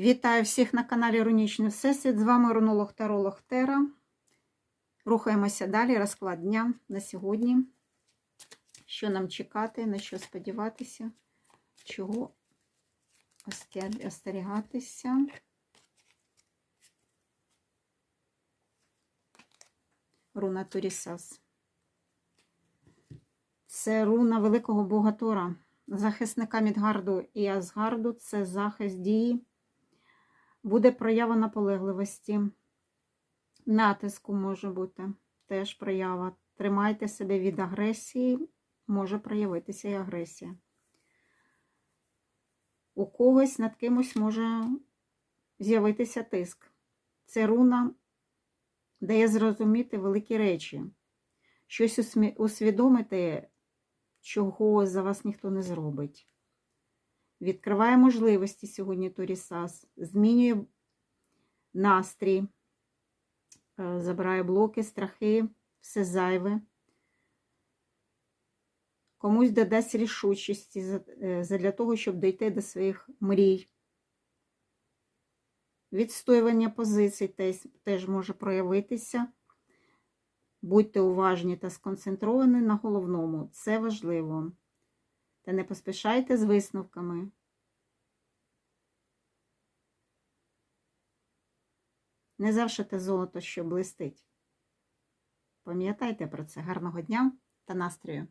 Вітаю всіх на каналі Рунічний Всесвіт. З вами рунолог Таролог Тера. Рухаємося далі. Розклад дня на сьогодні. Що нам чекати, на що сподіватися, чого остерігатися. Руна Турісас. Це руна великого бога Тора. Захисника Мідгарду і Асгарду це захист дії. Буде проява наполегливості. Натиску може бути теж проява. Тримайте себе від агресії, може проявитися і агресія. У когось над кимось може з'явитися тиск. Це руна дає зрозуміти великі речі, щось усвідомити, чого за вас ніхто не зробить. Відкриває можливості сьогодні Торісас, змінює настрій, е, забирає блоки, страхи, все зайве. Комусь додасть рішучості е, того, щоб дійти до своїх мрій. Відстоювання позицій теж може проявитися. Будьте уважні та сконцентровані на головному. Це важливо. Та не поспішайте з висновками. Не завжди золото, що блистить. Пам'ятайте про це. Гарного дня та настрою!